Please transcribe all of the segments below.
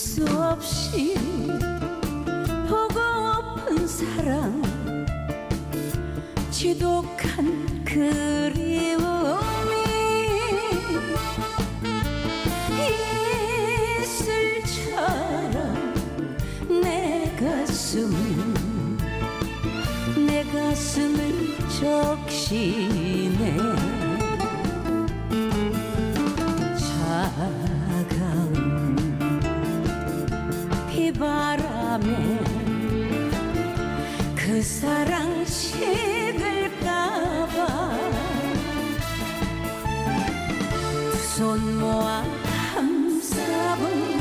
수 없이 보고픈 사랑 지독한 그리움이 이슬처럼 내 가슴 내 가슴을 적시네 그 사랑 식을까봐. 두 손 모아 감사본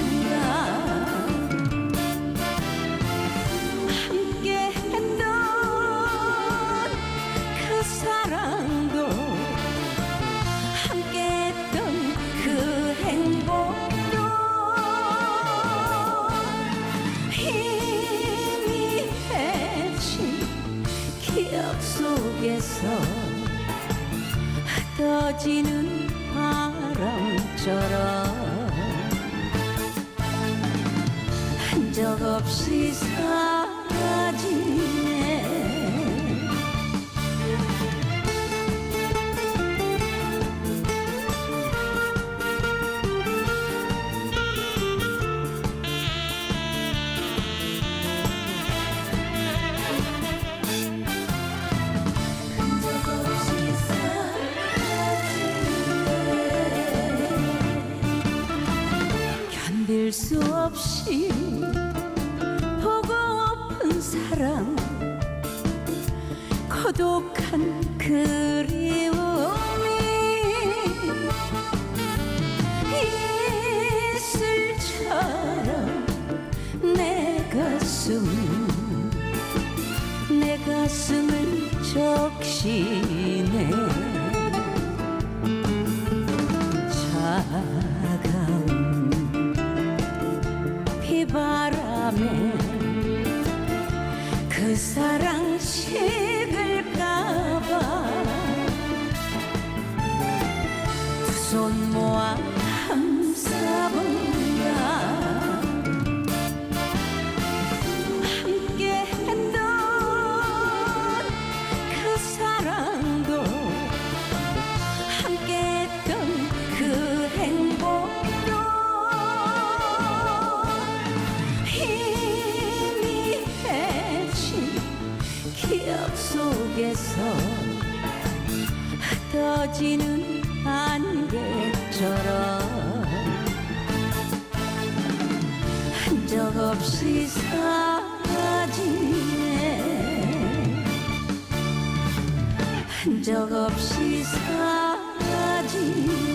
속에서 떠지는 바람처럼 한 적 없이 사라지 견딜 수 없이 보고픈 사랑 고독한 그리움이 이슬처럼 내 가슴 내 가슴을 적시네 바람에 그 사랑 식을 기억 속에서 떠지는 안개처럼 한적 없이 사라지네. 한적 없이 사라지네